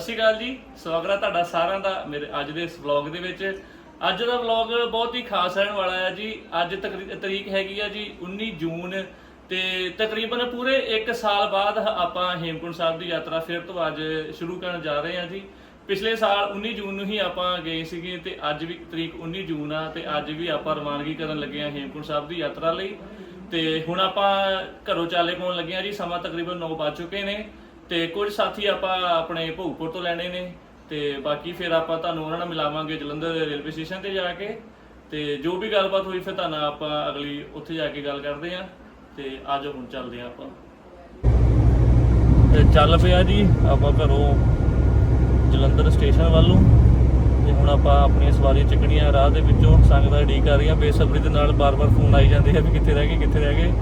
ਸਤਿ ਸ਼੍ਰੀ ਅਕਾਲ ਜੀ। ਸਵਾਗਤ ਹੈ ਤੁਹਾਡਾ ਸਾਰਿਆਂ ਦਾ ਮੇਰੇ ਅੱਜ ਦੇ ਇਸ ਵਲੌਗ ਦੇ ਵਿੱਚ। ਅੱਜ ਦਾ ਵਲੌਗ ਬਹੁਤ ਹੀ ਖਾਸ ਰਹਿਣ ਵਾਲਾ ਹੈ ਜੀ। ਅੱਜ ਤਕਰੀ- ਤਰੀਕ ਹੈਗੀ ਆ ਜੀ 19 ਜੂਨ ਤੇ ਤਕਰੀਬਨ ਪੂਰੇ 1 ਸਾਲ ਬਾਅਦ ਆਪਾਂ ਹੇਮਕੁੰਟ ਸਾਹਿਬ ਦੀ ਯਾਤਰਾ ਫਿਰ ਤੋਂ ਅੱਜ ਸ਼ੁਰੂ ਕਰਨ ਜਾ ਰਹੇ ਹਾਂ ਜੀ। ਪਿਛਲੇ ਸਾਲ 19 ਜੂਨ ਨੂੰ ਹੀ ਆਪਾਂ ਗਏ ਸੀਗੇ ਤੇ ਅੱਜ ਵੀ ਤਰੀਕ 19 ਜੂਨ ਆ ਤੇ ਅੱਜ ਵੀ ਆਪਾਂ ਰਵਾਨਗੀ ਕਰਨ ਲੱਗੇ ਹਾਂ ਹੇਮਕੁੰਟ ਸਾਹਿਬ ਦੀ ਯਾਤਰਾ ਲਈ। ਤੇ ਹੁਣ ਆਪਾਂ ਘਰੋਂ ਚਾਲੇ ਪਾਉਣ ਲੱਗੇ ਹਾਂ ਜੀ। ਸਮਾਂ ਤਕਰੀਬਨ 9 ਵੱਜ ਚੁੱਕੇ ਨੇ। ਤੇ ਕੁਝ ਸਾਥੀ ਆਪਾਂ ਆਪਣੇ ਭੋਗਪੁਰ ਤੋਂ ਲੈਣੇ ਨੇ ਤੇ ਬਾਕੀ ਫਿਰ ਆਪਾਂ ਤੁਹਾਨੂੰ ਉਹਨਾਂ ਨਾਲ ਮਿਲਾਵਾਂਗੇ ਜਲੰਧਰ ਰੇਲਵੇ ਸਟੇਸ਼ਨ ਤੇ ਜਾ ਕੇ। ਤੇ ਜੋ ਵੀ ਗੱਲਬਾਤ ਹੋਈ ਫਿਰ ਤੁਹਾਨੂੰ ਆਪਾਂ ਅਗਲੀ ਉੱਥੇ ਜਾ ਕੇ ਗੱਲ ਕਰਦੇ ਆਂ ਤੇ ਅੱਜ ਹੁਣ ਚੱਲਦੇ ਆਂ ਆਪਾਂ। ਤੇ ਚੱਲ ਪਿਆ ਜੀ, ਆਪਾਂ ਘਰੋਂ ਜਲੰਧਰ ਸਟੇਸ਼ਨ ਵੱਲੋਂ ਨੂੰ। ਤੇ ਹੁਣ ਆਪਾਂ ਆਪਣੀਆਂ ਸਵਾਰੀਆਂ ਚੱਕਣੀਆਂ ਰਾਹ ਦੇ ਵਿੱਚੋਂ। ਸੰਗ ਦਾ ਡੀ ਕਰ ਰਹੀਆਂ ਬੇਸਬਰੀ ਦੇ ਨਾਲ ਬਾਰ-ਬਾਰ ਫੋਨ ਆਈ ਜਾਂਦੇ ਆ ਵੀ ਕਿੱਥੇ ਰਹਿ ਗਏ, ਕਿੱਥੇ ਰਹਿ ਗਏ।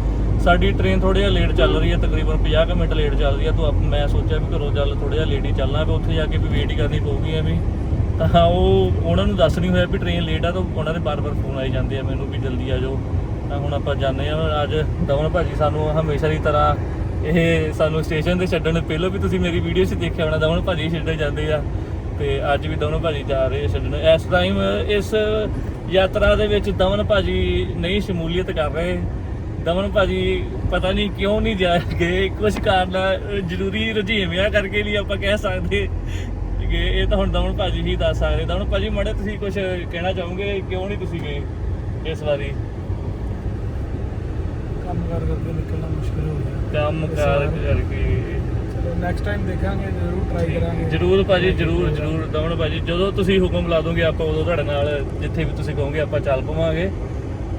ਸਾਡੀ ਟ੍ਰੇਨ ਥੋੜੀ ਜਿਹਾ ਲੇਟ ਚੱਲ ਰਹੀ ਹੈ, ਤਕਰੀਬਨ 50 ਕੁ ਮਿੰਟ ਲੇਟ ਚੱਲ ਰਹੀ ਹੈ। ਤਾਂ ਮੈਂ ਸੋਚਿਆ ਵੀ ਘਰੋਂ ਚੱਲ ਥੋੜਾ ਜਿਹਾ ਲੇਟ ਹੀ ਚੱਲਣਾ ਵੀ ਉੱਥੇ ਜਾ ਕੇ ਵੀ ਵੇਟ ਹੀ ਕਰਨੀ ਪਊਗੀ ਐਵੇਂ। ਤਾਂ ਉਹ, ਉਹਨਾਂ ਨੂੰ ਦੱਸ ਨਹੀਂ ਹੋਇਆ ਵੀ ਟ੍ਰੇਨ ਲੇਟ ਆ, ਤਾਂ ਉਹਨਾਂ ਦੇ ਬਾਰ-ਬਾਰ ਫੋਨ ਆਈ ਜਾਂਦੇ ਆ ਮੈਨੂੰ ਵੀ ਜਲਦੀ ਆ ਜਾਓ। ਤਾਂ ਹੁਣ ਆਪਾਂ ਜਾਂਦੇ ਆ ਅੱਜ ਦਵਨ ਭਾਜੀ ਸਾਨੂੰ ਹਮੇਸ਼ਾ ਦੀ ਤਰ੍ਹਾਂ ਇਹ ਸਾਨੂੰ ਸਟੇਸ਼ਨ ਤੇ ਛੱਡਣ ਤੋਂ ਪਹਿਲਾਂ ਵੀ ਤੁਸੀਂ ਮੇਰੀ ਵੀਡੀਓ 'ਚ ਦੇਖਿਆ ਹੋਣਾ, ਦਵਨ ਭਾਜੀ ਛੱਡਣ ਜਾਂਦੇ ਆ। ਤੇ ਅੱਜ ਵੀ ਦਵਨ ਭਾਜੀ ਜਾ ਰਹੇ ਛੱਡਣ। ਇਸ ਟਾਈਮ ਇਸ ਯਾਤਰਾ ਦੇ ਵਿੱਚ ਦਵਨ ਭਾਜੀ ਨਹੀਂ ਸ਼ਮੂਲੀਅਤ ਕਰ ਰਹੇ। ਦਮਨ ਭਾਜੀ ਪਤਾ ਨਹੀਂ ਕਿਉਂ ਨਹੀਂ ਜਾ ਗਏ ਕੁਝ ਕਾਰਨ ਜ਼ਰੂਰੀ ਰੁਝੇਵਿਆਂ ਕਰਕੇ ਲਈ ਆਪਾਂ ਕਹਿ ਸਕਦੇ। ਕਿ ਇਹ ਤਾਂ ਹੁਣ ਦਮਨ ਭਾਜੀ ਹੀ ਦੱਸ ਸਕਦੇ। ਦਮਨ ਭਾਜੀ ਮੜੇ ਤੁਸੀਂ ਕੁਝ ਕਹਿਣਾ ਚਾਹੋਗੇ? ਕਿਉਂ ਨਹੀਂ ਤੁਸੀਂ ਗਏ ਇਸ ਵਾਰੀ? ਕੰਮ ਕਰ ਕਰਕੇ ਨਿਕਲਣਾ ਮੁਸ਼ਕਿਲ ਹੋ ਗਿਆ। ਕੰਮ ਕਾਰ ਕਰਕੇ। ਨੈਕਸਟ ਟਾਈਮ ਦੇਖਾਂਗੇ ਜ਼ਰੂਰ ਟਰਾਈ ਕਰਾਂਗੇ। ਜਰੂਰ ਭਾਜੀ ਜਰੂਰ ਜਰੂਰ। ਦਮਨ ਭਾਜੀ ਜਦੋਂ ਤੁਸੀਂ ਹੁਕਮ ਲਾ ਦੋਗੇ ਆਪਾਂ ਉਦੋਂ ਤੁਹਾਡੇ ਨਾਲ ਜਿੱਥੇ ਵੀ ਤੁਸੀਂ ਕਹੋਗੇ ਆਪਾਂ ਚੱਲ ਪਵਾਂਗੇ।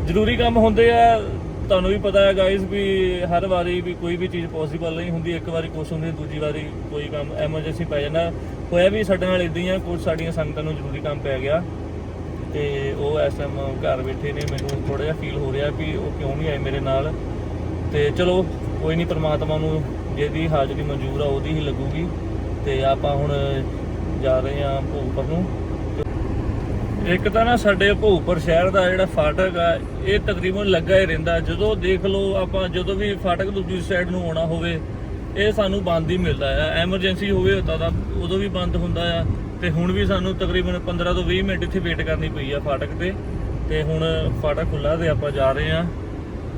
ਜ਼ਰੂਰੀ ਕੰਮ ਹੁੰਦੇ ਆ ਤੁਹਾਨੂੰ ਵੀ ਪਤਾ ਹੈ ਗਾਇਸ ਵੀ ਹਰ ਵਾਰੀ ਵੀ ਕੋਈ ਵੀ ਚੀਜ਼ ਪੋਸੀਬਲ ਨਹੀਂ ਹੁੰਦੀ, ਇੱਕ ਵਾਰੀ ਕੁਛ ਹੁੰਦੀ, ਦੂਜੀ ਵਾਰੀ ਕੋਈ ਕੰਮ ਐਮਰਜੈਂਸੀ ਪੈ ਜਾਂਦਾ। ਹੋਇਆ ਵੀ ਸਾਡੇ ਨਾਲ ਇਦਾਂ ਹੀ ਆ ਕੁਝ ਸਾਡੀਆਂ ਸੰਗਤਾਂ ਨੂੰ ਜ਼ਰੂਰੀ ਕੰਮ ਪੈ ਗਿਆ। ਤੇ ਉਹ ਇਸ ਟਾਈਮ ਘਰ ਬੈਠੇ ਨੇ, ਮੈਨੂੰ ਥੋੜਾ ਜਿਹਾ ਫੀਲ ਹੋ ਰਿਹਾ ਵੀ ਉਹ ਕਿਉਂ ਨਹੀਂ ਆਏ ਮੇਰੇ ਨਾਲ। ਤੇ ਚਲੋ, ਕੋਈ ਨਹੀਂ, ਪ੍ਰਮਾਤਮਾ ਨੂੰ ਜਿਹਦੀ ਹਾਜ਼ਰੀ ਮਨਜ਼ੂਰ ਆ, ਉਹਦੀ ਹੀ ਲੱਗੂਗੀ। ਤੇ ਆਪਾਂ ਹੁਣ ਜਾ ਰਹੇ ਹਾਂ ਭੋਗਪੁਰ ਨੂੰ ਇੱਕ ਤਾਂ ਨਾ ਸਾਡੇ ਭੋਗਪੁਰ ਸ਼ਹਿਰ ਦਾ ਜਿਹੜਾ ਫਾਟਕ ਆ, ਇਹ ਤਕਰੀਬਨ ਲੱਗਾ ਹੀ ਰਹਿੰਦਾ। ਜਦੋਂ ਦੇਖ ਲਓ ਆਪਾਂ, ਜਦੋਂ ਵੀ ਫਾਟਕ ਦੂਜੀ ਸਾਈਡ ਨੂੰ ਆਉਣਾ ਹੋਵੇ, ਇਹ ਸਾਨੂੰ ਬੰਦ ਹੀ ਮਿਲਦਾ ਆ। ਐਮਰਜੈਂਸੀ ਹੋਵੇ ਤਾਂ ਉਦੋਂ ਵੀ ਬੰਦ ਹੁੰਦਾ ਆ। ਤੇ ਹੁਣ ਵੀ ਸਾਨੂੰ ਤਕਰੀਬਨ 15 ਤੋਂ 20 ਮਿੰਟ ਇੱਥੇ ਵੇਟ ਕਰਨੀ ਪਈ ਆ ਫਾਟਕ ਤੇ। ਤੇ ਹੁਣ ਫਾਟਕ ਖੁੱਲਾ ਤੇ ਆਪਾਂ ਜਾ ਰਹੇ ਆ।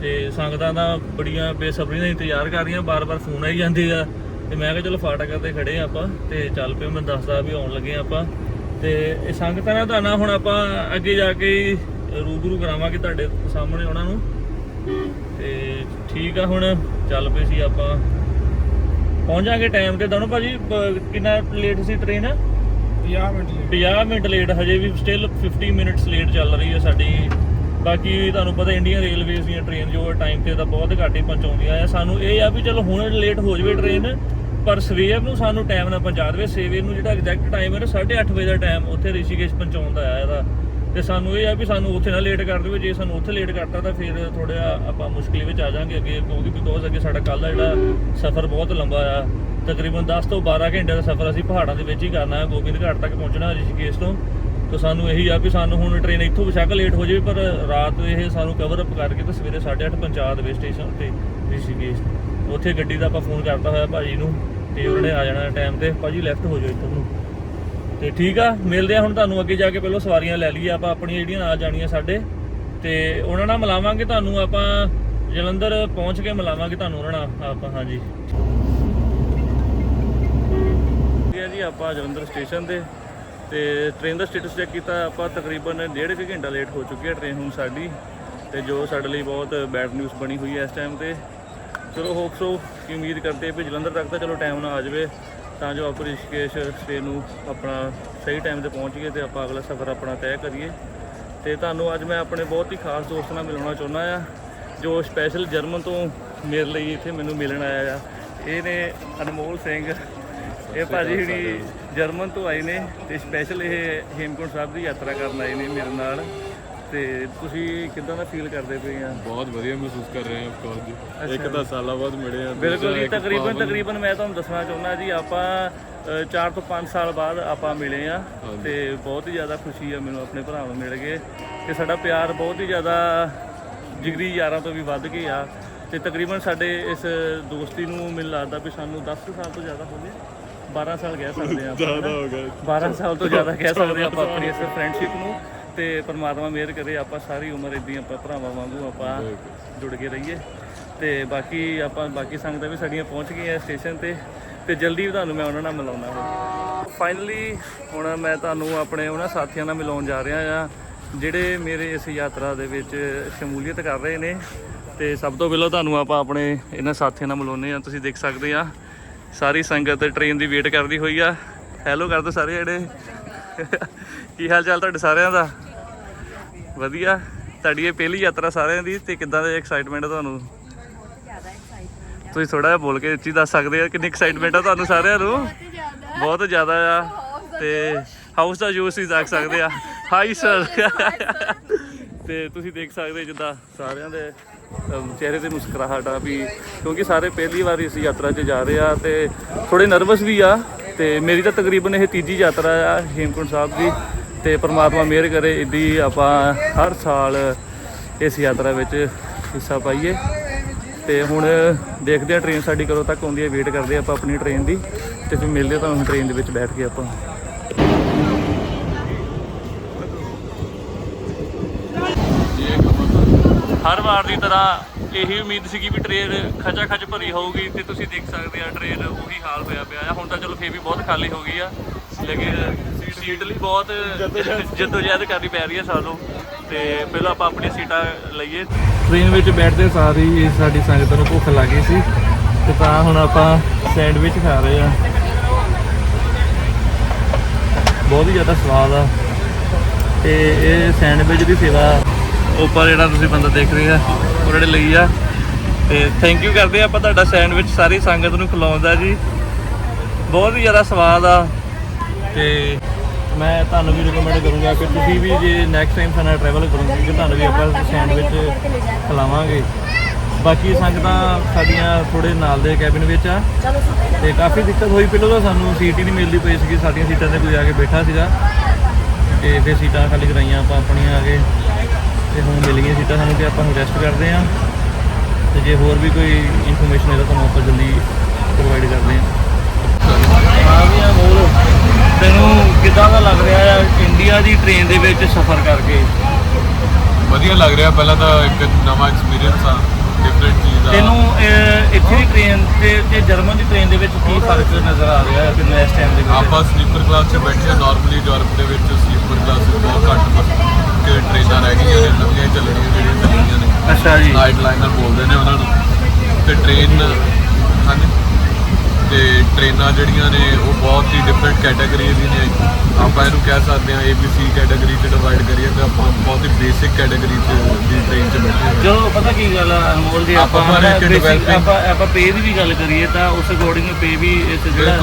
ਤੇ ਸੰਗਤਾਂ ਦਾ ਬੜੀਆਂ ਬੇਸਬਰੀ ਨਾਲ ਇੰਤਜ਼ਾਰ ਕਰ ਰਹੀਆਂ, ਬਾਰ-ਬਾਰ ਫੋਨ ਆਈ ਜਾਂਦੇ ਆ। ਤੇ ਮੈਂ ਕਿਹਾ ਚਲੋ ਫਾਟਕ ਤੇ ਖੜੇ ਆ ਆਪਾਂ, ਤੇ ਚੱਲ ਪਏ ਮੈਂ ਦੱਸਦਾ ਵੀ ਆਉਣ ਲੱਗੇ ਆ ਆਪਾਂ। ਤੇ ਇਹ ਸੰਗਤਾਂ ਨਾਲ ਤਾਂ ਨਾ ਹੁਣ ਆਪਾਂ ਅੱਗੇ ਜਾ ਕੇ ਰੂਬਰੂ ਕਰਾਵਾਂਗੇ ਤੁਹਾਡੇ ਸਾਹਮਣੇ ਉਹਨਾਂ ਨੂੰ। ਤੇ ਠੀਕ ਆ ਹੁਣ ਚੱਲ ਪਏ ਸੀ ਆਪਾਂ। ਪਹੁੰਚਾਂਗੇ ਟਾਈਮ ਤੇ। ਦੋਨੋਂ ਭਾਜੀ ਕਿੰਨਾ ਲੇਟ ਸੀ ਟ੍ਰੇਨ 50 ਮਿੰਟ ਲਈ 50 ਮਿੰਟ ਲੇਟ ਹਜੇ ਵੀ ਸਟਿਲ 50 ਮਿੰਟਸ ਲੇਟ ਚੱਲ ਰਹੀ ਹੈ ਸਾਡੀ। ਬਾਕੀ ਤੁਹਾਨੂੰ ਪਤਾ ਇੰਡੀਅਨ ਰੇਲਵੇਜ਼ ਦੀਆਂ ਟ੍ਰੇਨ ਜੋ ਟਾਈਮ ਤੇ ਤਾਂ ਬਹੁਤ ਘੱਟ ਹੀ ਪਹੁੰਚਾਉਂਦੀਆਂ ਆ। ਸਾਨੂੰ ਇਹ ਆ ਵੀ ਚਲੋ ਹੁਣ ਲੇਟ ਹੋ ਜਵੇ ਟ੍ਰੇਨ ਪਰ ਸਵੇਰ ਨੂੰ ਸਾਨੂੰ ਟਾਈਮ ਨਾਲ ਪਹੁੰਚਾ ਦੇਵੇ। ਸਵੇਰ ਨੂੰ ਜਿਹੜਾ ਐਗਜ਼ੈਕਟ ਟਾਈਮ ਹੈ ਨਾ 8:30 ਵਜੇ ਦਾ ਟਾਈਮ ਉੱਥੇ ਰਿਸ਼ੀਕੇਸ਼ ਪਹੁੰਚਾਉਣ ਦਾ ਆਇਆ ਇਹਦਾ। ਤੇ ਸਾਨੂੰ ਇਹ ਆ ਵੀ ਸਾਨੂੰ ਉੱਥੇ ਨਾ ਲੇਟ ਕਰ ਦੇਵੇ। ਜੇ ਸਾਨੂੰ ਉੱਥੇ ਲੇਟ ਕਰਤਾ ਤਾਂ ਫਿਰ ਥੋੜਾ ਆਪਾਂ ਮੁਸ਼ਕਿਲ ਵਿੱਚ ਆ ਜਾਾਂਗੇ ਅੱਗੇ, ਕਿਉਂਕਿ ਬਿਕੋਜ਼ ਅੱਗੇ ਸਾਡਾ ਕੱਲ ਦਾ ਜਿਹੜਾ ਸਫ਼ਰ ਬਹੁਤ ਲੰਬਾ ਆ। ਤਕਰੀਬਨ 10 ਤੋਂ 12 ਘੰਟੇ ਦਾ ਸਫ਼ਰ ਅਸੀਂ ਪਹਾੜਾਂ ਦੇ ਵਿੱਚ ਹੀ ਕਰਨਾ ਹੈ, ਗੋਬਿੰਦ ਘਾਟ ਤੱਕ ਪਹੁੰਚਣਾ ਰਿਸ਼ੀਕੇਸ਼ ਤੋਂ। ਤਾਂ ਸਾਨੂੰ ਇਹੀ ਆ ਵੀ ਸਾਨੂੰ ਹੁਣ ਟ੍ਰੇਨ ਇੱਥੋਂ ਬੇਸ਼ੱਕ ਲੇਟ ਹੋ ਜਾਵੇ, ਪਰ ਰਾਤ ਇਹ ਸਾਨੂੰ ਕਵਰ ਅਪ ਕਰਕੇ ਤੇ ਸਵੇਰੇ 8:30 ਪਹੁੰਚਾ ਦੇਵੇ ਸਟੇਸ਼ਨ ਤੇ। ਰਿਸ਼ੀਕੇਸ਼ ਉੱਥੇ ਗੱਡੀ ਦਾ ਆਪਾਂ ਫੋਨ ਕਰਤਾ ਹੋਇਆ ਭਾਜੀ ਨੂੰ ਤੇ ਉਹਨਾਂ ਨੇ ਆ ਜਾਣਾ ਟਾਈਮ ਤੇ। ਭਾਜੀ ਲੈਫਟ ਹੋ ਜਾਓ ਇੱਥੋਂ ਨੂੰ। ਤੇ ਠੀਕ ਆ, ਮਿਲਦੇ ਆ ਹੁਣ ਤੁਹਾਨੂੰ ਅੱਗੇ ਜਾ ਕੇ। ਪਹਿਲਾਂ ਸਵਾਰੀਆਂ ਲੈ ਲਈਏ, ਆਪਾਂ ਆਪਣੀਆਂ ਜਿਹੜੀਆਂ ਨਾਲ ਜਾਣੀਆਂ ਸਾਡੇ। ਤੇ ਉਹਨਾਂ ਨਾਲ ਮਿਲਾਵਾਂਗੇ ਤੁਹਾਨੂੰ, ਆਪਾਂ ਜਲੰਧਰ ਪਹੁੰਚ ਕੇ ਮਿਲਾਵਾਂਗੇ ਤੁਹਾਨੂੰ ਉਹਨਾਂ ਨਾਲ, ਆਪਾਂ, ਹਾਂਜੀ। ਠੀਕ ਹੈ ਜੀ, ਆਪਾਂ ਜਲੰਧਰ ਸਟੇਸ਼ਨ ਤੇ। ਤੇ ਟ੍ਰੇਨ ਦਾ ਸਟੇਟਸ ਚੈੱਕ ਕੀਤਾ, ਆਪਾਂ ਤਕਰੀਬਨ ਡੇਢ ਕੁ ਘੰਟਾ ਲੇਟ ਹੋ ਚੁੱਕੀ ਹੈ ਟ੍ਰੇਨ ਹੁਣ ਸਾਡੀ। ਤੇ ਜੋ ਸਾਡੇ ਲਈ ਬਹੁਤ ਬੈਡ ਨਿਊਜ਼ ਬਣੀ ਹੋਈ ਹੈ ਇਸ ਟਾਈਮ ਤੇ। ਚਲੋ ਹੋਪ ਸੋ ਕਿ ਉਮੀਦ ਕਰਦੇ ਵੀ ਜਲੰਧਰ ਤੱਕ ਤਾਂ ਚਲੋ ਟਾਈਮ ਨਾਲ ਆ ਜਾਵੇ ਤਾਂ ਜੋ ਆਪਾਂ ਰਿਸ਼ੀਕੇਸ਼ ਸਟੇ ਨੂੰ ਆਪਣਾ ਸਹੀ ਟਾਈਮ ਤੇ ਪਹੁੰਚ ਗਏ ਤੇ ਆਪਾਂ ਅਗਲਾ ਸਫ਼ਰ ਆਪਣਾ ਤੈਅ ਕਰੀਏ। ਤੇ ਤੁਹਾਨੂੰ ਅੱਜ ਮੈਂ ਆਪਣੇ ਬਹੁਤ ਹੀ ਖਾਸ ਦੋਸਤ ਨਾਲ ਮਿਲਾਉਣਾ ਚਾਹੁੰਦਾ ਆ ਜੋ ਸਪੈਸ਼ਲ ਜਰਮਨ ਤੋਂ ਮੇਰੇ ਲਈ ਇੱਥੇ ਮੈਨੂੰ ਮਿਲਣ ਆਇਆ ਆ। ਇਹ ਨੇ ਅਨਮੋਲ ਸਿੰਘ। ਇਹ ਭਾਜੀ ਹੁਣੀ ਜਰਮਨ ਤੋਂ ਆਏ ਨੇ ਤੇ ਸਪੈਸ਼ਲ ਇਹ ਹੇਮਕੁੰਟ ਸਾਹਿਬ ਦੀ ਯਾਤਰਾ ਕਰਨ ਆਏ ਨੇ ਮੇਰੇ ਨਾਲ। ਤੇ ਤੁਸੀਂ ਕਿਦਾਂ ਦਾ ਫੀਲ ਕਰਦੇ ਪਏ ਆ? ਬਹੁਤ ਵਧੀਆ ਮਹਿਸੂਸ ਕਰ ਰਹੇ ਹਾਂ ਆਫਕੋਰਸ ਜੀ। ਇੱਕ ਤਾਂ ਸਾਲਾਂ ਬਾਅਦ ਮਿਲੇ ਆ ਬਿਲਕੁਲ ਜੀ ਤਕਰੀਬਨ ਤਕਰੀਬਨ ਮੈਂ ਤੁਹਾਨੂੰ ਦੱਸਣਾ ਚਾਹੁੰਦਾ ਜੀ ਆਪਾਂ 4 ਤੋਂ 5 ਸਾਲ ਬਾਅਦ ਆਪਾਂ ਮਿਲੇ ਆ। ਤੇ ਬਹੁਤ ਹੀ ਜ਼ਿਆਦਾ ਖੁਸ਼ੀ ਆ ਮੈਨੂੰ ਆਪਣੇ ਭਰਾ ਨੂੰ ਮਿਲ ਕੇ ਤੇ ਸਾਡਾ ਪਿਆਰ ਬਹੁਤ ਹੀ ਜ਼ਿਆਦਾ ਜਿਗਰੀ ਯਾਰਾਂ ਤੋਂ ਵੀ ਵੱਧ ਕੇ ਆ ਤੇ ਤਕਰੀਬਨ ਸਾਡੇ ਇਸ ਦੋਸਤੀ ਨੂੰ ਮੈਨੂੰ ਲੱਗਦਾ ਵੀ ਸਾਨੂੰ 10 ਕੁ ਸਾਲ ਤੋਂ ਜ਼ਿਆਦਾ ਹੋ ਗਏ 12 ਸਾਲ ਕਹਿ ਸਕਦੇ ਆ ਜ਼ਿਆਦਾ ਹੋ ਗਿਆ 12 ਸਾਲ ਤੋਂ ਜ਼ਿਆਦਾ ਕਹਿ ਸਕਦੇ ਆ ਆਪਾਂ ਆਪਣੀ ਇਸ ਫਰੈਂਡਸ਼ਿਪ ਨੂੰ। ਤੇ ਪਰਮਾਤਮਾ ਮਿਹਰ ਕਰੇ, ਆਪਾਂ ਸਾਰੀ ਉਮਰ ਇਦਾਂ ਆਪਾਂ ਭਰਾਵਾਂ ਵਾਂਗੂ ਆਪਾਂ ਜੁੜ ਕੇ ਰਹੀਏ। ਤੇ ਬਾਕੀ ਆਪਾਂ ਬਾਕੀ ਸੰਗਤਾਂ ਵੀ ਸਾਡੀਆਂ ਪਹੁੰਚ ਗਈਆਂ ਸਟੇਸ਼ਨ ਤੇ ਤੇ ਜਲਦੀ ਤੁਹਾਨੂੰ ਮੈਂ ਉਹਨਾਂ ਨਾਲ ਮਿਲਾਉਣਾ ਹਾਂ ਫਾਈਨਲੀ ਹੁਣ ਮੈਂ ਤੁਹਾਨੂੰ ਆਪਣੇ ਉਹਨਾਂ ਸਾਥੀਆਂ ਨਾਲ ਮਿਲਾਉਣ ਜਾ ਰਿਹਾ ਆ ਜਿਹੜੇ ਮੇਰੇ ਇਸ ਯਾਤਰਾ ਦੇ ਵਿੱਚ ਸ਼ਮੂਲੀਅਤ ਕਰ ਰਹੇ ਨੇ। ਤੇ ਸਭ ਤੋਂ ਪਹਿਲਾਂ ਤੁਹਾਨੂੰ ਆਪਾਂ ਆਪਣੇ ਇਹਨਾਂ ਸਾਥੀਆਂ ਨਾਲ ਮਿਲਾਉਂਦੇ ਆ ਤੁਸੀਂ ਦੇਖ ਸਕਦੇ ਆ ਸਾਰੀ ਸੰਗਤ ਟ੍ਰੇਨ ਦੀ ਵੇਟ ਕਰਦੀ ਹੋਈ ਆ। ਹੈਲੋ ਕਰਦੇ ਸਾਰੇ ਜਿਹੜੇ। ਕੀ ਹਾਲ ਚਾਲ ਤੁਹਾਡੇ ਸਾਰਿਆਂ ਦਾ? ਵਧੀਆ। ਤੁਹਾਡੀ ਇਹ ਪਹਿਲੀ ਯਾਤਰਾ ਸਾਰਿਆਂ ਦੀ ਤੇ ਕਿੱਦਾਂ ਦਾ ਐਕਸਾਈਟਮੈਂਟ ਆ ਤੁਹਾਨੂੰ? ਤੁਸੀਂ ਥੋੜਾ ਜਿਹਾ ਬੋਲ ਕੇ ਉੱਚੀ ਦੱਸ ਸਕਦੇ ਆ ਕਿੰਨੀ ਐਕਸਾਈਟਮੈਂਟ ਆ ਤੁਹਾਨੂੰ ਸਾਰਿਆਂ ਨੂੰ? ਬਹੁਤ ਜ਼ਿਆਦਾ ਆ ਤੇ ਹਾਊਸ ਦਾ ਜੂਸ ਹੀ ਦੇਖ ਸਕਦੇ ਆ। ਹਾਈ ਸਰ ਤੇ ਤੁਸੀਂ ਦੇਖ ਸਕਦੇ ਜਿੱਦਾਂ ਸਾਰਿਆਂ ਦੇ ਚਿਹਰੇ ਤੇ ਮੁਸਕਰਾਹਟ ਆ ਵੀ ਕਿਉਂਕਿ ਸਾਰੇ ਪਹਿਲੀ ਵਾਰ ਇਸ ਯਾਤਰਾ 'ਚ ਜਾ ਰਹੇ ਆ ਤੇ ਥੋੜੇ ਨਰਵਸ ਵੀ ਆ। ਤੇ ਮੇਰੀ ਤਾਂ ਤਕਰੀਬਨ ਇਹ ਤੀਜੀ ਯਾਤਰਾ ਆ ਹੇਮਕੁੰਟ ਸਾਹਿਬ ਦੀ ਤੇ ਪ੍ਰਮਾਤਮਾ ਮਿਹਰ ਕਰੇ ਇੱਦੀ ਆਪਾਂ ਹਰ ਸਾਲ ਇਸ ਯਾਤਰਾ ਵਿੱਚ ਹਿੱਸਾ ਪਾਈਏ। ਤੇ ਹੁਣ ਦੇਖਦੇ ਆ ਟ੍ਰੇਨ ਸਾਡੀ ਕਦੋਂ ਤੱਕ ਆਉਂਦੀ ਹੈ ਵੇਟ ਕਰਦੇ ਆ ਆਪਾਂ ਆਪਣੀ ਟ੍ਰੇਨ ਦੀ ਤੇ ਫਿਰ ਮਿਲਦੇ ਆ ਤੁਹਾਨੂੰ ਟ੍ਰੇਨ ਦੇ ਵਿੱਚ ਬੈਠ ਕੇ ਆਪਾਂ। ਹਰ ਵਾਰ ਦੀ ਤਰ੍ਹਾਂ ਇਹੀ ਉਮੀਦ ਸੀਗੀ ਵੀ ਟ੍ਰੇਨ ਖਚਾ ਖਚ ਭਰੀ ਹੋਊਗੀ ਤੇ ਤੁਸੀਂ ਦੇਖ ਸਕਦੇ ਆ ਟ੍ਰੇਨ ਉਹੀ ਹਾਲ ਹੋਇਆ ਪਿਆ ਆ। ਹੁਣ ਤਾਂ ਚਲੋ ਫੇਰ ਵੀ ਬਹੁਤ ਖਾਲੀ ਹੋ ਗਈ ਆ, ਲੇਕਿਨ ਸੀਟ ਲਈ ਬਹੁਤ ਜਦੋਜਹਿਦ ਕਰਨੀ ਪੈ ਰਹੀ ਹੈ ਸਾਨੂੰ ਤੇ ਪਹਿਲਾਂ ਆਪਾਂ ਆਪਣੀ ਸੀਟਾਂ ਲਈਏ। ਟ੍ਰੇਨ ਵਿੱਚ ਬੈਠਦੇ ਸਾਰੀ ਸਾਡੀ ਸੰਗਤ ਨੂੰ ਭੁੱਖ ਲੱਗ ਗਈ ਸੀ ਤੇ ਤਾਂ ਹੁਣ ਆਪਾਂ ਸੈਂਡਵਿਚ ਖਾ ਰਹੇ ਆ। ਬਹੁਤ ਹੀ ਜ਼ਿਆਦਾ ਸਵਾਦ ਆ। ਤੇ ਇਹ ਸੈਂਡਵਿਚ ਦੀ ਸੇਵਾ ਉੱਪਰ ਜਿਹੜਾ ਤੁਸੀਂ ਬੰਦਾ ਦੇਖ ਰਹੇ ਆ, ਉਹ ਜਿਹੜੇ ਲਈ ਆ। ਤੇ ਥੈਂਕ ਯੂ ਕਰਦੇ ਆ ਆਪਾਂ ਤੁਹਾਡਾ ਸੈਂਡਵਿਚ ਸਾਰੀ ਸੰਗਤ ਨੂੰ ਖਿਲਾਉਂਦਾ ਜੀ। ਬਹੁਤ ਹੀ ਜ਼ਿਆਦਾ ਸਵਾਦ ਆ। ਤੇ ਮੈਂ ਤੁਹਾਨੂੰ ਵੀ ਰეკਮੈਂਡ ਕਰੂੰਗਾ ਕਿ ਤੁਸੀਂ ਵੀ ਜੇ ਨੈਕਸਟ ਟਾਈਮ ਸਾਡਾ ਟਰੈਵਲ ਕਰੋਗੇ, ਕਿ ਤੁਹਾਨੂੰ ਵੀ ਆਪਾਂ ਸੈਂਡਵਿਚ ਖਿਲਾਵਾਂਗੇ। ਬਾਕੀ ਸੰਗਤਾਂ ਸਾਡੀਆਂ ਥੋੜੇ ਨਾਲ ਦੇ ਕੈਬਿਨ ਵਿੱਚ ਆ। ਤੇ ਕਾਫੀ ਦਿੱਕਤ ਹੋਈ ਪਹਿਲਾਂ ਤਾਂ ਸਾਨੂੰ ਸੀਟ ਹੀ ਨਹੀਂ ਮਿਲਦੀ ਪਈ ਸੀਗੀ, ਸਾਡੀਆਂ ਸੀਟਾਂ ਤੇ ਕੋਈ ਆ ਕੇ ਬੈਠਾ ਸੀਗਾ। ਤੇ ਫਿਰ ਸੀਟਾਂ ਖਾਲੀ ਕਰਾਈਆਂ ਆਪਾਂ ਆਪਣੀਆਂ ਆ ਕੇ। ਤੇ ਹੁਣ ਮਿਲ ਗਈਆਂ ਸੀਟਾਂ ਸਾਨੂੰ ਤੇ ਆਪਾਂ ਹੁਣ ਰੈਸਟ ਕਰਦੇ ਆਂ ਤੇ ਜੇ ਹੋਰ ਵੀ ਕੋਈ ਇਨਫੋਰਮੇਸ਼ਨ ਹੈ ਤਾਂ ਤੁਹਾਨੂੰ ਆਪਾਂ ਜਲਦੀ ਪ੍ਰੋਵਾਈਡ ਕਰਦੇ ਆਂ ਆ ਗਿਆ ਬੋਲ ਤੈਨੂੰ ਕਿੱਦਾਂ ਦਾ ਲੱਗ ਰਿਹਾ ਆ ਇੰਡੀਆ ਦੀ ਟ੍ਰੇਨ ਦੇ ਵਿੱਚ ਸਫ਼ਰ ਕਰਕੇ? ਵਧੀਆ ਲੱਗ ਰਿਹਾ ਪਹਿਲਾਂ ਤਾਂ ਇੱਕ ਨਵਾਂ ਐਕਸਪੀਰੀਅੰਸ ਆ ਡਿਫਰੈਂਟ ਚੀਜ਼ ਆ। ਤੈਨੂੰ ਇੱਥੇ ਦੀ ਟ੍ਰੇਨ ਤੇ ਤੇ ਜਰਮਨ ਦੀ ਟ੍ਰੇਨ ਦੇ ਵਿੱਚ ਕੀ ਫ਼ਰਕ ਨਜ਼ਰ ਆ ਰਿਹਾ ਹੈ ਤੈਨੂੰ ਇਸ ਟਾਈਮ ਦੇ ਵਿੱਚ? ਆਪਾਂ ਸਲੀਪਰ ਕਲਾਸ 'ਚ ਬੈਠੇ ਆ ਨਾਰਮਲੀ ਯੂਰਪ ਦੇ ਵਿੱਚ ਸਲੀਪਰ ਕਲਾਸ ਬਹੁਤ ਘੱਟ ਕਿ ਟ੍ਰੇਨਾਂ ਰਹਿ ਗਈਆਂ ਨੇ ਹੀ ਚੱਲਣੀਆਂ ਜਿਹੜੀਆਂ ਚੱਲੀਆਂ ਨੇ। ਅੱਛਾ ਜੀ। ਨਾਈਟ ਲਾਈਨਰ ਬੋਲਦੇ ਨੇ ਉਹਨਾਂ ਨੂੰ। ਤੇ ਟ੍ਰੇਨ ਹਾਂਜੀ। ਤੇ ਟ੍ਰੇਨਾਂ ਜਿਹੜੀਆਂ ਨੇ ਉਹ ਬਹੁਤ ਹੀ ਡਿਫਰੈਂਟ ਕੈਟਾਗਰੀ ਦੀ ਨੇ। ਆਪਾਂ ਇਹਨੂੰ ਕਹਿ ਸਕਦੇ ਹਾਂ ABC ਕੈਟਾਗਰੀ 'ਚ ਡਿਵਾਈਡ ਕਰੀਏ ਤਾਂ ਆਪਾਂ ਬਹੁਤ ਹੀ ਬੇਸਿਕ ਕੈਟਾਗਰੀ 'ਚ ਦੀ ਟ੍ਰੇਨ 'ਚ ਬੈਠੇ ਹਾਂ। ਜੋ ਪਤਾ ਕੀ ਗੱਲ ਆ ਅਨਮੋਲ ਜੀ ਆਪਾਂ ਆਪਾਂ ਆਪਾਂ ਪੇ ਦੀ ਵੀ ਗੱਲ ਕਰੀਏ ਤਾਂ ਉਸ ਅਕੋਰਡਿੰਗ ਪੇ ਵੀ ਇਸ ਜਿਹੜਾ।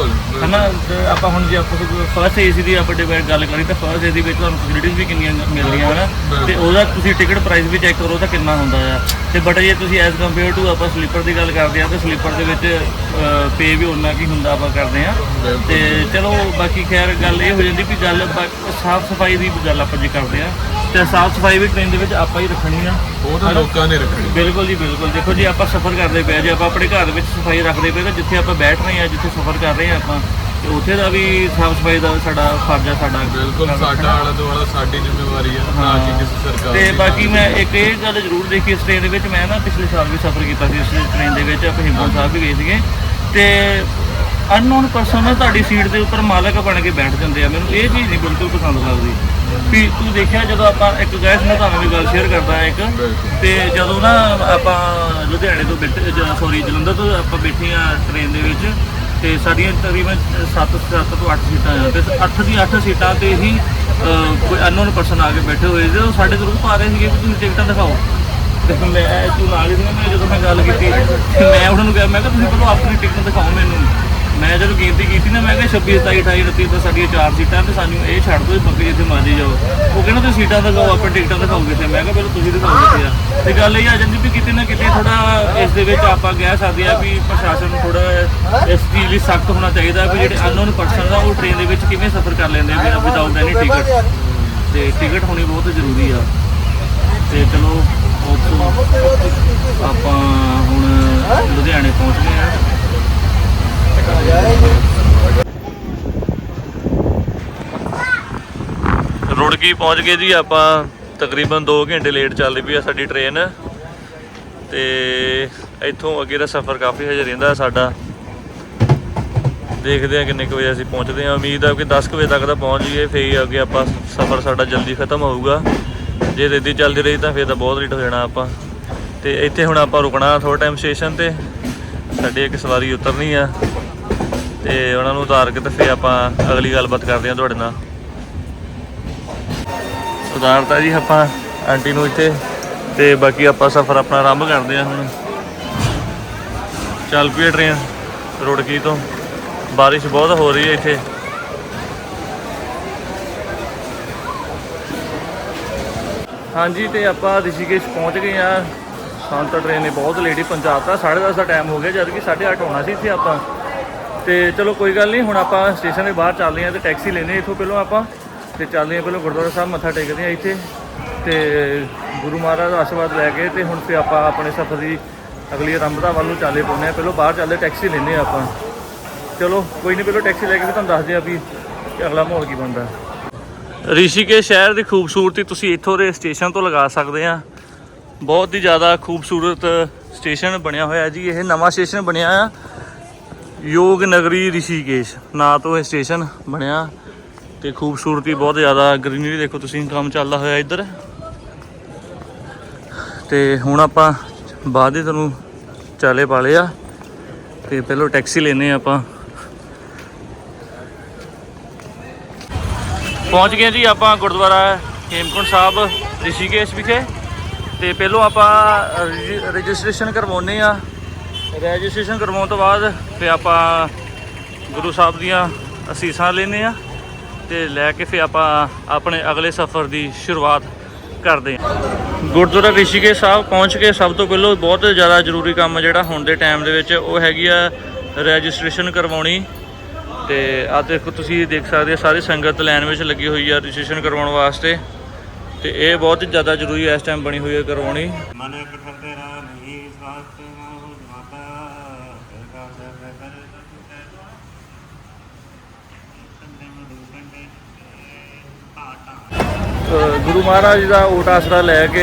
ਹਨਾ ਤੇ ਆਪਾਂ ਹੁਣ ਜੇ ਆਪਾਂ ਫਰਸਟ ਏਸੀ ਦੀ ਆਪਾਂ ਡਿਵਾਈਡ ਗੱਲ ਕਰੀ ਤਾਂ ਫਰਸਟ ਏਸੀ ਵਿੱਚ ਤੁਹਾਨੂੰ ਫੈਸਿਲਿਟੀਜ਼ ਵੀ ਕਿੰਨੀਆਂ ਮਿਲਦੀਆਂ ਹਨਾ। ਤੇ ਉਹਦਾ ਤੁਸੀਂ ਟਿਕਟ ਪ੍ਰਾਈਸ ਵੀ ਚੈੱਕ ਕਰੋ ਤਾਂ ਕਿੰਨਾ ਹੁੰਦਾ ਆ। ਤੇ ਬਟ ਜੇ ਤੁਸੀਂ ਐਜ਼ ਕੰਪੇਅਰ ਟੂ ਆਪਾਂ ਸਲੀਪਰ ਦੀ ਗੱਲ ਕਰਦੇ ਆ ਤਾਂ ਸਲੀਪਰ ਦੇ ਵਿੱਚ ਪੇ ਵੀ ਉਨਾ ਕੀ ਹੁੰਦਾ ਆਪਾਂ ਕਰਦੇ ਆ। ਤੇ ਚਲੋ ਬਾਕੀ ਖੈਰ ਗੱਲ ਇਹ ਹੋ ਜਾਂਦੀ ਵੀ ਗੱਲ ਸਾਫ਼ ਸਫ਼ਾਈ ਦੀ ਗੱਲ ਆਪਾਂ ਜੇ ਕਰਦੇ ਆ। ਤੇ ਸਾਫ਼ ਸਫ਼ਾਈ ਵੀ ਟ੍ਰੇਨ ਦੇ ਵਿੱਚ ਆਪਾਂ ਹੀ ਰੱਖਣੀ ਆ। ਉਹ ਤਾਂ ਲੋਕਾਂ ਨੇ ਰੱਖਣੀ। ਬਿਲਕੁਲ ਜੀ ਬਿਲਕੁਲ। ਦੇਖੋ ਜੀ ਆਪਾਂ ਸਫ਼ਰ ਕਰਦੇ ਪਏ ਜੇ ਆਪਾਂ ਆਪਣੇ ਘਰ ਦੇ ਵਿੱਚ ਸਫ਼ਾਈ ਰੱਖਦੇ ਪਏ ਤਾਂ ਜਿੱਥੇ ਆਪਾਂ ਬੈਠ ਰਹੇ ਆ ਜਿੱਥੇ ਸਫ਼ਰ ਕਰ ਰਹੇ ਆ ਆਪਾਂ ਤੇ ਉੱਥੇ ਦਾ ਵੀ ਸਾਫ਼ ਸਫ਼ਾਈ ਦਾ ਸਾਡਾ ਫਰਜ਼ ਆ ਸਾਡਾ ਬਿਲਕੁਲ ਸਾਡਾ ਆਲਾ ਦੁਆਲਾ ਸਾਡੀ ਜ਼ਿੰਮੇਵਾਰੀ ਆ ਨਾ ਕਿ ਕਿਸੇ ਸਰਕਾਰ ਤੇ ਦੀ, ਬਾਕੀ ਨਾ ਮੈਂ ਇੱਕ ਇਹ ਗੱਲ ਜ਼ਰੂਰ ਦੇਖੀ ਇਸ ਟ੍ਰੇਨ ਦੇ ਵਿੱਚ ਮੈਂ ਨਾ ਪਿਛਲੇ ਸਾਲ ਵੀ ਸਫ਼ਰ ਕੀਤਾ ਸੀ ਇਸ ਟ੍ਰੇਨ ਦੇ ਵਿੱਚ ਆਪਾਂ ਹਿੰਮਤ ਸਾਹਿਬ ਵੀ ਗਏ ਸੀਗੇ। ਤੇ ਅਨਨੋਨ ਪਰਸਨ ਤੁਹਾਡੀ ਸੀਟ ਦੇ ਉੱਪਰ ਮਾਲਕ ਬਣ ਕੇ ਬੈਠ ਜਾਂਦੇ ਆ। ਮੈਨੂੰ ਇਹ ਚੀਜ਼ ਨਹੀਂ ਬਿਲਕੁਲ ਪਸੰਦ ਲੱਗਦੀ। ਵੀ ਤੂੰ ਦੇਖਿਆ ਜਦੋਂ ਆਪਾਂ ਇੱਕ ਗੈਸ ਮੈਂ ਤੁਹਾਨੂੰ ਵੀ ਗੱਲ ਸ਼ੇਅਰ ਕਰਦਾ ਇੱਕ ਬਿਲਕੁਲ। ਤੇ ਜਦੋਂ ਨਾ ਆਪਾਂ ਲੁਧਿਆਣੇ ਤੋਂ ਬੈਠੇ ਸੌਰੀ ਜਲੰਧਰ ਤੋਂ ਆਪਾਂ ਬੈਠੇ ਆ ਟ੍ਰੇਨ ਦੇ ਵਿੱਚ ਤੇ ਸਾਡੀਆਂ ਤਕਰੀਬਨ 7 7 ਤੋਂ 8 ਸੀਟਾਂ ਆ। ਤੇ 8 ਦੀ 8 ਸੀਟਾਂ ਤੇ ਹੀ ਅਹ, ਕੋਈ ਅਨਨੋਨ ਪਰਸਨ ਆ ਕੇ ਬੈਠੇ ਹੋਏ ਸੀ। ਉਹ ਸਾਡੇ ਤੋਂ ਪਾ ਰਹੇ ਸੀਗੇ ਕਿ ਤੁਸੀਂ ਟਿਕਟਾਂ ਦਿਖਾਓ। ਤੇ ਮੈਂ ਤੂੰ ਨਾਲ ਹੀ ਸੀ ਨਾ, ਮੈਂ ਜਦੋਂ ਮੈਂ ਗੱਲ ਕੀਤੀ ਮੈਂ ਉਹਨਾਂ ਨੂੰ ਕਿਹਾ ਮੈਂ ਕਿਹਾ ਤੁਸੀਂ ਪਹਿਲਾਂ ਆਪਣੀ ਟਿਕਟ ਦਿਖਾਓ ਮੈਨੂੰ। ਮੈਂ ਜਦੋਂ ਗਿਣਤੀ ਕੀਤੀ ਨਾ, ਮੈਂ ਕਿਹਾ 26 27 28 29 ਤਾਂ ਸਾਡੀਆਂ ਚਾਰ ਸੀਟਾਂ ਤੇ ਸਾਨੂੰ ਇਹ ਛੱਡ ਦਿਓ ਬਾਕੀ ਜਿੱਥੇ ਮਰਜ਼ੀ ਜਾਓ। ਉਹ ਕਹਿੰਦਾ, ਤੁਸੀਂ ਸੀਟਾਂ ਦਿਖਾਓ ਆਪਾਂ ਟਿਕਟਾਂ ਦਿਖਾਓ ਕਿਤੇ ਮੈਂ ਕਿਹਾ, ਪਹਿਲਾਂ ਤੁਸੀਂ ਦਿਖਾਓ ਕਿਤੇ ਆ? ਤੇ ਗੱਲ ਇਹ ਆ ਜਾਂਦੀ ਵੀ ਕਿਤੇ ਨਾ ਕਿਤੇ ਥੋੜਾ ਇਸ ਦੇ ਵਿੱਚ ਆਪਾਂ ਕਹਿ ਸਕਦੇ ਆ ਵੀ ਪ੍ਰਸ਼ਾਸਨ ਨੂੰ ਥੋੜਾ ਇਸ ਚੀਜ਼ ਲਈ ਸਖਤ ਹੋਣਾ ਚਾਹੀਦਾ ਵੀ ਜਿਹੜੇ ਅਨਨੋਨ ਪਰਸਨ ਆ, ਉਹ ਟ੍ਰੇਨ ਦੇ ਵਿੱਚ ਕਿਵੇਂ ਸਫ਼ਰ ਕਰ ਲੈਂਦੇ ਆ ਬਿਨਾਂ ਵਿਦਆਊਟ ਐਨੀ ਟਿਕਟ ਤੇ ਟਿਕਟ ਹੋਣੀ ਬਹੁਤ ਜ਼ਰੂਰੀ ਆ। ਤੇ ਚਲੋ, ਉੱਥੋਂ ਆਪਾਂ ਹੁਣ ਲੁਧਿਆਣੇ ਪਹੁੰਚ ਗਏ ਆ ਰਿਸ਼ੀ ਪਹੁੰਚ ਗਏ ਜੀ, ਆਪਾਂ ਤਕਰੀਬਨ 2 ਘੰਟੇ ਲੇਟ ਚੱਲਦੀ ਪਈ ਆ ਸਾਡੀ ਟ੍ਰੇਨ ਤੇ ਇੱਥੋਂ ਅੱਗੇ ਦਾ ਸਫ਼ਰ ਕਾਫੀ ਹਜੇ ਰਹਿੰਦਾ ਸਾਡਾ। ਦੇਖਦੇ ਆ ਕਿੰਨੇ ਕੁ ਵਜੇ ਅਸੀਂ ਪਹੁੰਚਦੇ ਆ ਉਮੀਦ ਆ ਕਿ 10 ਕੁ ਵਜੇ ਤੱਕ ਤਾਂ ਪਹੁੰਚ ਜਾਈਏ, ਫੇਰ ਹੀ ਅੱਗੇ ਆਪਾਂ ਸਫ਼ਰ ਸਾਡਾ ਜਲਦੀ ਖਤਮ ਹੋਊਗਾ। ਜੇ ਰੇਦੀ ਚੱਲਦੀ ਰਹੀ ਤਾਂ ਫੇਰ ਤਾਂ ਬਹੁਤ ਲੇਟ ਹੋ ਜਾਣਾ ਆਪਾਂ। ਤੇ ਇੱਥੇ ਹੁਣ ਆਪਾਂ ਰੁਕਣਾ ਥੋੜਾ ਟਾਈਮ ਸਟੇਸ਼ਨ ਤੇ। ਸਾਡੀ ਇੱਕ ਸਵਾਰੀ ਉਤਰਨੀ ਆ। ਤੇ ਉਹਨਾਂ ਨੂੰ ਉਤਾਰ ਕੇ ਤੇ ਫੇਰ ਆਪਾਂ ਅਗਲੀ ਗੱਲਬਾਤ ਕਰਦੇ ਆ ਤੁਹਾਡੇ ਨਾਲ। ਉਤਾਰਤਾ ਜੀ ਆਪਾਂ ਆਂਟੀ ਨੂੰ ਇੱਥੇ। ਤੇ ਬਾਕੀ ਆਪਾਂ ਸਫ਼ਰ ਆਪਣਾ ਆਰੰਭ ਕਰਦੇ ਆ ਹੁਣ। ਚੱਲ ਪਈ ਟ੍ਰੇਨ ਰੁੜਕੀ ਤੋਂ। ਬਾਰਿਸ਼ ਬਹੁਤ ਹੋ ਰਹੀ ਹੈ ਇੱਥੇ। ਹਾਂਜੀ, ਤੇ ਆਪਾਂ ਰਿਸ਼ੀਕੇਸ਼ ਪਹੁੰਚ ਗਏ ਆ। ਸਾਨੂੰ ਟ੍ਰੇਨ ਨੇ ਬਹੁਤ ਲੇਟ ਹੀ ਪਹੁੰਚਾਤਾ। 10:30 ਦਾ ਟਾਈਮ ਹੋ ਗਿਆ, ਜਦ ਕਿ 8:30 ਹੋਣਾ ਸੀ ਇੱਥੇ ਆਪਾਂ। ਤੇ ਚਲੋ ਕੋਈ ਗੱਲ ਨਹੀਂ, ਹੁਣ ਆਪਾਂ ਸਟੇਸ਼ਨ ਦੇ ਬਾਹਰ ਚੱਲਦੇ ਆ ਤੇ ਟੈਕਸੀ ਲੈਨੇ ਇੱਥੋਂ ਪਹਿਲਾਂ ਆਪਾਂ ਤੇ ਚੱਲਦੇ ਹਾਂ ਪਹਿਲਾਂ ਗੁਰਦੁਆਰਾ ਸਾਹਿਬ ਮੱਥਾ ਟੇਕਦੇ ਹਾਂ ਇੱਥੇ ਤੇ ਗੁਰੂ ਮਹਾਰਾਜ ਦਾ ਆਸ਼ੀਰਵਾਦ ਲੈ ਕੇ ਤੇ ਹੁਣ ਤੇ ਆਪਾਂ ਆਪਣੇ ਸਫ਼ਰ ਦੀ ਅਗਲੀ ਆਰੰਭਤਾ ਵੱਲ ਨੂੰ ਚਾਲੇ ਪਾਉਂਦੇ ਆ ਪਹਿਲਾਂ ਬਾਹਰ ਚੱਲਦੇ, ਟੈਕਸੀ ਲੈਨੇ ਆ ਆਪਾਂ। ਚਲੋ, ਕੋਈ ਨਹੀਂ, ਪਹਿਲਾਂ ਟੈਕਸੀ ਲੈ ਕੇ ਫਿਰ ਤੁਹਾਨੂੰ ਦੱਸਦੇ ਆ ਵੀ ਅਗਲਾ ਮਾਹੌਲ ਕੀ ਬਣਦਾ। ਰਿਸ਼ੀਕੇਸ਼ ਸ਼ਹਿਰ ਦੀ ਖੂਬਸੂਰਤੀ ਤੁਸੀਂ ਇੱਥੋਂ ਦੇ ਸਟੇਸ਼ਨ ਤੋਂ ਲਗਾ ਸਕਦੇ ਆ ਬਹੁਤ ਹੀ ਜ਼ਿਆਦਾ ਖੂਬਸੂਰਤ ਸਟੇਸ਼ਨ ਬਣਿਆ ਹੋਇਆ ਜੀ, ਇਹ ਨਵਾਂ ਸਟੇਸ਼ਨ ਬਣਿਆ ਆ। ਯੋਗ ਨਗਰੀ ਰਿਸ਼ੀਕੇਸ਼, ਨਾਂ ਤੋਂ ਇਹ ਸਟੇਸ਼ਨ ਬਣਿਆ। ਤੇ ਖੂਬਸੂਰਤੀ ਬਹੁਤ ਜ਼ਿਆਦਾ ਗ੍ਰੀਨਰੀ ਦੇਖੋ ਤੁਸੀਂ, ਕੰਮ ਚੱਲਦਾ ਹੋਇਆ ਇੱਧਰ। ਤੇ ਹੁਣ ਆਪਾਂ ਬਾਅਦ ਹੀ ਤੁਹਾਨੂੰ ਚਾਲੇ ਪਾਲੇ ਆ। ਤੇ ਪਹਿਲਾਂ ਟੈਕਸੀ ਲੈਨੇ ਆ ਆਪਾਂ। ਪਹੁੰਚ ਗਏ ਜੀ ਆਪਾਂ ਗੁਰਦੁਆਰਾ ਹੇਮਕੁੰਟ ਸਾਹਿਬ, ਰਿਸ਼ੀਕੇਸ਼ ਵਿਖੇ। ਤੇ ਪਹਿਲਾਂ ਆਪਾਂ ਰਜਿਸਟ੍ਰੇਸ਼ਨ ਕਰਵਾਉਨੇ ਆ। ਰਜਿਸਟ੍ਰੇਸ਼ਨ ਕਰਵਾਉਣ ਤੋਂ ਬਾਅਦ ਫਿਰ ਆਪਾਂ ਗੁਰੂ ਸਾਹਿਬ ਦੀਆਂ ਅਸੀਸਾਂ ਲੈਨੇ ਆ। ਤੇ ਲੈ ਕੇ ਫਿਰ ਆਪਾਂ ਆਪਣੇ ਅਗਲੇ ਸਫ਼ਰ ਦੀ ਸ਼ੁਰੂਆਤ ਕਰਦੇ ਹਾਂ। ਗੁਰਦੁਆਰਾ ਰਿਸ਼ੀਕੇਸ਼ ਸਾਹਿਬ ਪਹੁੰਚ ਕੇ ਸਭ ਤੋਂ ਪਹਿਲਾਂ ਬਹੁਤ ਜ਼ਿਆਦਾ ਜ਼ਰੂਰੀ ਕੰਮ ਜਿਹੜਾ ਹੁਣ ਦੇ ਟਾਈਮ ਦੇ ਵਿੱਚ ਉਹ ਹੈਗੀ ਆ ਰਜਿਸਟ੍ਰੇਸ਼ਨ ਕਰਵਾਉਣੀ। ਤੇ ਆ ਦੇਖੋ ਤੁਸੀਂ ਦੇਖ ਸਕਦੇ ਹੋ ਸਾਰੀ ਸੰਗਤ ਲਾਈਨ ਵਿੱਚ ਲੱਗੀ ਹੋਈ ਆ ਰਜਿਸਟ੍ਰੇਸ਼ਨ ਕਰਵਾਉਣ ਵਾਸਤੇ। ਤੇ ਇਹ ਬਹੁਤ ਜ਼ਿਆਦਾ ਜ਼ਰੂਰੀ ਇਸ ਟਾਈਮ ਬਣੀ ਹੋਈ ਹੈ ਕਰਵਾਉਣੀ। ਮਨ ਕਠਰ ਤੇਰਾ ਨਹੀਂ ਸਵਾਸਤ ਗੁਰੂ ਮਹਾਰਾਜ ਦਾ ਓਟ ਆਸਰਾ ਲੈ ਕੇ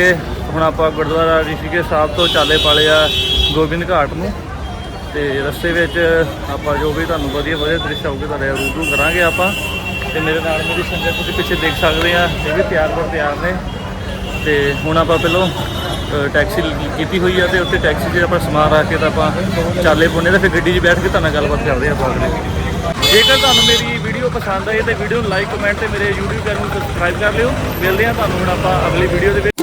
ਹੁਣ ਆਪਾਂ ਗੁਰਦੁਆਰਾ ਰਿਸ਼ੀਕੇਸ਼ ਸਾਹਿਬ ਤੋਂ ਚਾਲੇ ਪਾਲੇ ਆ ਗੋਬਿੰਦ ਘਾਟ ਨੂੰ। ਤੇ ਰਸਤੇ ਵਿੱਚ ਆਪਾਂ ਜੋ ਵੀ ਤੁਹਾਨੂੰ ਵਧੀਆ ਵਧੀਆ ਦ੍ਰਿਸ਼ ਆਉਗੇ ਤੁਹਾਡੇ ਰੂਬਰੂ ਕਰਾਂਗੇ ਆਪਾਂ। ਤੇ ਮੇਰੇ ਨਾਲ ਮੇਰੀ ਸੰਗਤ ਤੁਸੀਂ ਪਿੱਛੇ ਦੇਖ ਸਕਦੇ ਆ, ਇਹ ਵੀ ਤਿਆਰ ਪਰ ਤਿਆਰ ਨੇ। ਤੇ ਹੁਣ ਆਪਾਂ ਪਹਿਲਾਂ ਟੈਕਸੀ ਕੀਤੀ ਹੋਈ ਆ ਤੇ ਉੱਥੇ ਟੈਕਸੀ 'ਚ ਆਪਾਂ ਸਮਾਨ ਰੱਖ ਕੇ ਤਾਂ ਆਪਾਂ ਚਾਲੇ ਪੁੰਨੇ ਤੇ ਫਿਰ ਗੱਡੀ 'ਚ ਬੈਠ ਕੇ ਤੁਹਾਨੂੰ ਗੱਲਬਾਤ ਕਰਦੇ ਆਪਾਂ ਅਗਲੇ ਜੇਕਰ ਤੁਹਾਨੂੰ ਮੇਰੀ ਵੀਡੀਓ ਪਸੰਦ ਆਈ ਤਾਂ ਵੀਡੀਓ ਨੂੰ ਲਾਈਕ ਕਮੈਂਟ ਤੇ ਮੇਰੇ YouTube ਚੈਨਲ ਨੂੰ ਸਬਸਕ੍ਰਾਈਬ ਕਰ ਲਿਓ। ਮਿਲਦੇ ਹਾਂ ਤੁਹਾਨੂੰ ਹੁਣ ਆਪਾਂ ਅਗਲੀ ਵੀਡੀਓ ਦੇ ਵਿੱਚ।